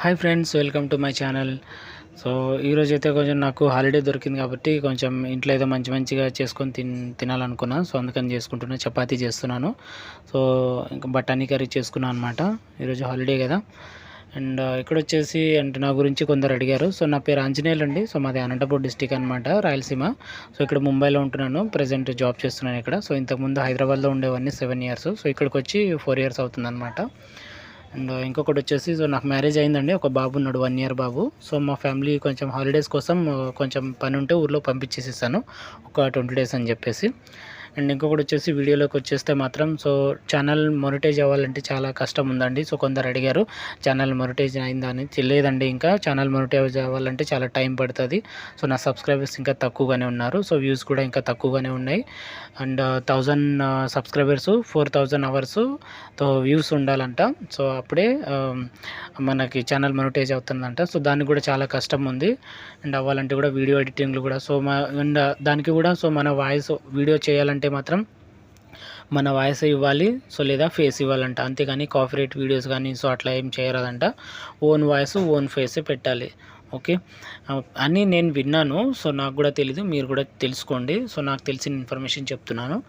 Hi friends welcome to my channel. So ఈరోజు అయితే కొంచెం నాకు హాలిడే దొరికింది కాబట్టి కొంచెం ఇంట్లో ఏదో మంచి మంచిగా చేసుకొని తిన్ తినాలనుకున్నాను సో అందుకని చేసుకుంటున్నా చపాతీ చేస్తున్నాను. సో ఇంకా బఠానీ కర్రీ చేసుకున్నాను అనమాట ఈరోజు హాలిడే కదా. అండ్ ఇక్కడ వచ్చేసి అంటే నా గురించి కొందరు అడిగారు. సో నా పేరు ఆంజనేయులు అండి. సో మాది అనంతపూర్ డిస్టిక్ అనమాట రాయలసీమ. సో ఇక్కడ ముంబైలో ఉంటున్నాను. ప్రజెంట్ జాబ్ చేస్తున్నాను ఇక్కడ. సో ఇంతకుముందు హైదరాబాద్లో ఉండేవన్నీ సెవెన్ ఇయర్స్. సో ఇక్కడికి వచ్చి ఫోర్ ఇయర్స్ అవుతుంది అనమాట అండ్ ఇంకొకటి వచ్చేసి సో నాకు మ్యారేజ్ అయిందండి. ఒక బాబు ఉన్నాడు వన్ ఇయర్ బాబు. సో మా ఫ్యామిలీ కొంచెం హాలిడేస్ కోసం కొంచెం పని ఉంటే ఊర్లో పంపించేసేసాను. ఒక ట్వంటీ డేస్ అని చెప్పేసి. అండ్ ఇంకొకటి వచ్చేసి వీడియోలోకి వచ్చేస్తే మాత్రం సో ఛానల్ మొనిటైజ్ అవ్వాలంటే చాలా కష్టం ఉందండి. సో కొందరు అడిగారు ఛానల్ మొనిటైజ్ అయిందా? అని. తెలియదండి ఇంకా. ఛానల్ మొనిటైజ్ అవ్వాలంటే చాలా టైం పడుతుంది. సో నా సబ్స్క్రైబర్స్ ఇంకా తక్కువగానే ఉన్నారు. సో వ్యూస్ కూడా ఇంకా తక్కువగానే ఉన్నాయి. And thousand subscribers four thousand అవర్స్తో views ఉండాలంట. సో అప్పుడే మనకి ఛానల్ మొనిటైజ్ అవుతుందంట. సో దానికి కూడా చాలా కష్టం ఉంది. అండ్ అవ్వాలంటే కూడా వీడియో ఎడిటింగ్లు కూడా సో మా అండ్ దానికి కూడా సో మన వాయిస్ వీడియో చేయాలంటే మాత్రం మన వాయిస్ ఇవ్వాలి సో లేదా ఫేస్ ఇవ్వాలంట. అంతేగాని కాపీరేట్ వీడియోస్ కానీ సో అట్లా ఏం చేయరాదంట. ఓన్ వాయిస్ ఓన్ ఫేస్ పెట్టాలి. ఓకే? అని నేను విన్నాను. సో నాకు కూడా తెలీదు. మీరు కూడా తెలుసుకోండి. సో నాకు తెలిసిన ఇన్ఫర్మేషన్ చెప్తున్నాను.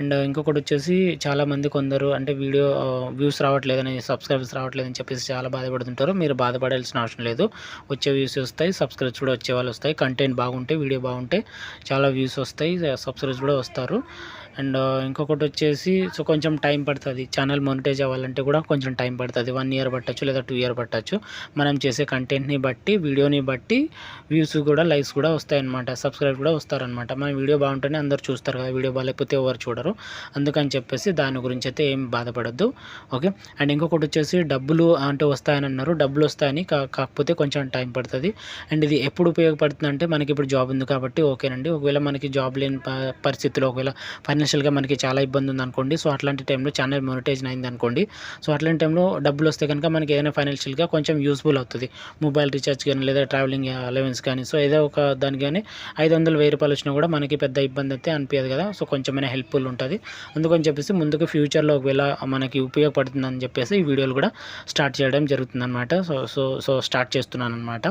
అండ్ ఇంకొకటి వచ్చేసి చాలామంది కొందరు అంటే వీడియో వ్యూస్ రావట్లేదని సబ్స్క్రైబర్స్ రావట్లేదని చెప్పేసి చాలా బాధపడుతుంటారు. మీరు బాధపడాల్సిన అవసరం లేదు. వచ్చే వ్యూస్ వస్తాయి. సబ్స్క్రైబ్స్ కూడా వచ్చే వాళ్ళు వస్తాయి. కంటెంట్ బాగుంటే వీడియో బాగుంటే చాలా వ్యూస్ వస్తాయి. సబ్స్క్రైబ్స్ కూడా వస్తారు. అండ్ ఇంకొకటి వచ్చేసి సో కొంచెం టైం పడుతుంది. ఛానల్ మొనిటైజ్ అవ్వాలంటే కూడా కొంచెం టైం పడుతుంది. వన్ ఇయర్ పట్టచ్చు లేదా టూ ఇయర్ పట్టచ్చు. మనం చేసే కంటెంట్ని బట్టి వీడియో వీడియోని బట్టి వ్యూస్ కూడా లైక్స్ కూడా వస్తాయన్నమాట. సబ్స్క్రైబ్ కూడా వస్తారనమాట మన వీడియో బాగుంటేనే అందరు చూస్తారు కదా వీడియో బాగాలేకపోతే ఎవరు చూడరు. అందుకని చెప్పేసి దాని గురించి అయితే ఏం బాధపడద్దు. ఓకే? అండ్ ఇంకొకటి వచ్చేసి డబ్బులు అంటే వస్తాయని అన్నారు. డబ్బులు వస్తాయని కా కాకపోతే కొంచెం టైం పడుతుంది. అండ్ ఇది ఎప్పుడు ఉపయోగపడుతుంది అంటే మనకి ఇప్పుడు జాబ్ ఉంది కాబట్టి ఓకేనండి. ఒకవేళ మనకి జాబ్ లేని పరిస్థితిలో ఒకవేళ ఫైనాన్షియల్గా మనకి చాలా ఇబ్బంది ఉంది అనుకోండి సో అట్లాంటి టైంలో ఛానల్ మొనిటైజ్ అయింది అనుకోండి సో అట్లాంటి టైంలో డబ్బులు వస్తే కనుక మనకి ఏదైనా ఫైనాన్షియల్గా కొంచెం యూస్ఫుల్ అవుతుంది. మొబైల్ రీఛార్జ్ కానీ లేదా ట్రావెలింగ్ అలవెన్స్ కానీ సో ఏదో ఒక దానికి కానీ ఐదు వందలు వెయ్యి రూపాయలు వచ్చినా కూడా మనకి పెద్ద ఇబ్బంది అయితే అనిపించదు కదా. సో కొంచెమైనా హెల్ప్ఫుల్ ఉంటుంది. అందుకని చెప్పేసి ముందుకు ఫ్యూచర్లో ఒకవేళ మనకి ఉపయోగపడుతుందని చెప్పేసి ఈ వీడియోలు కూడా స్టార్ట్ చేయడం జరుగుతుంది అనమాట సో సో సో స్టార్ట్ చేస్తున్నాను అనమాట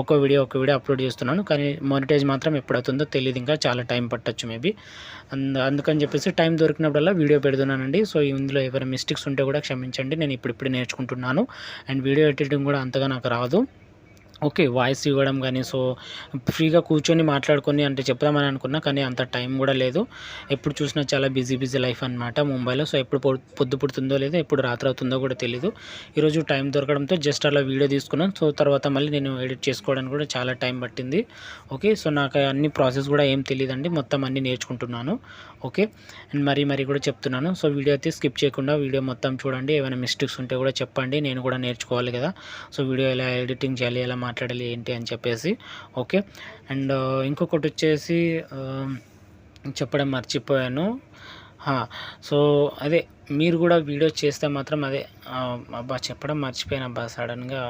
ఒక్కో వీడియో ఒక్కో వీడియో అప్లోడ్ చేస్తున్నాను. కానీ మానిటైజ్ మాత్రం ఎప్పుడవుతుందో తెలియదు ఇంకా చాలా టైం పట్టచ్చు మేబీ అండ్ అందుకని చెప్పేసి టైం దొరికినప్పుడల్లా వీడియో పెడుతున్నానండి. సో ఇందులో ఎవరైనా మిస్టేక్స్ ఉంటే కూడా క్షమించండి. నేను ఇప్పుడిప్పుడు నేర్చుకుంటున్నాను. అండ్ వీడియో ఎడిటింగ్ కూడా అంతగా నాకు రాదు. ఓకే వాయిస్ ఇవ్వడం కానీ సో ఫ్రీగా కూర్చొని మాట్లాడుకొని అంటే చెప్దామని అనుకున్నా కానీ అంత టైం కూడా లేదు. ఎప్పుడు చూసినా చాలా బిజీ బిజీ లైఫ్ అనమాట ముంబైలో. సో ఎప్పుడు పొద్దు పుడుతుందో లేదో ఎప్పుడు రాత్రి అవుతుందో కూడా తెలియదు ఈరోజు టైం దొరకడంతో జస్ట్ అలా వీడియో తీసుకున్నాను సో తర్వాత మళ్ళీ నేను ఎడిట్ చేసుకోవడానికి కూడా చాలా టైం పట్టింది. ఓకే సో నాకు అన్ని ప్రాసెస్ కూడా ఏం తెలియదండి మొత్తం అన్ని నేర్చుకుంటున్నాను. ఓకే అండ్ మరీ మరీ కూడా చెప్తున్నాను. సో వీడియో అయితే స్కిప్ చేయకుండా వీడియో మొత్తం చూడండి. ఏమైనా మిస్టేక్స్ ఉంటే కూడా చెప్పండి. నేను కూడా నేర్చుకోవాలి కదా. సో వీడియో ఎలా ఎడిటింగ్ చేయాలి ఎలా మాట్లాడాలి ఏంటి అని చెప్పేసి ఓకే? అండ్ ఇంకొకటి వచ్చేసి చెప్పడం మర్చిపోయాను. సో అదే మీరు కూడా వీడియో చేస్తే మాత్రం అదే అబ్బా చెప్పడం మర్చిపోయాను అబ్బా సడన్గా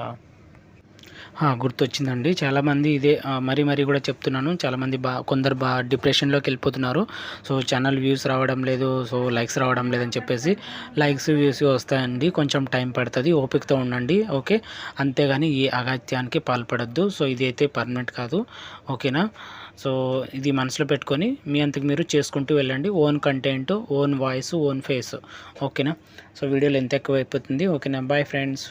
గుర్తొచ్చిందండి. చాలామంది ఇదే మరీ మరీ కూడా చెప్తున్నాను. చాలామంది బా కొందరు బా డిప్రెషన్లోకి వెళ్ళిపోతున్నారు. సో ఛానల్ వ్యూస్ రావడం లేదు. సో లైక్స్ రావడం లేదని చెప్పేసి లైక్స్ వ్యూస్ వస్తాయండి. కొంచెం టైం పడుతుంది. ఓపికతో ఉండండి. ఓకే? అంతేగాని ఈ అగత్యానికి పాల్పడద్దు. సో ఇది అయితే పర్మనెంట్ కాదు. ఓకేనా? సో ఇది మనసులో పెట్టుకొని మీ అంతకు మీరు చేసుకుంటూ వెళ్ళండి. Own content own voice own face ఓకేనా? సో వీడియోలు ఎంత ఎక్కువ అయిపోతుంది ఓకేనా? Bye friends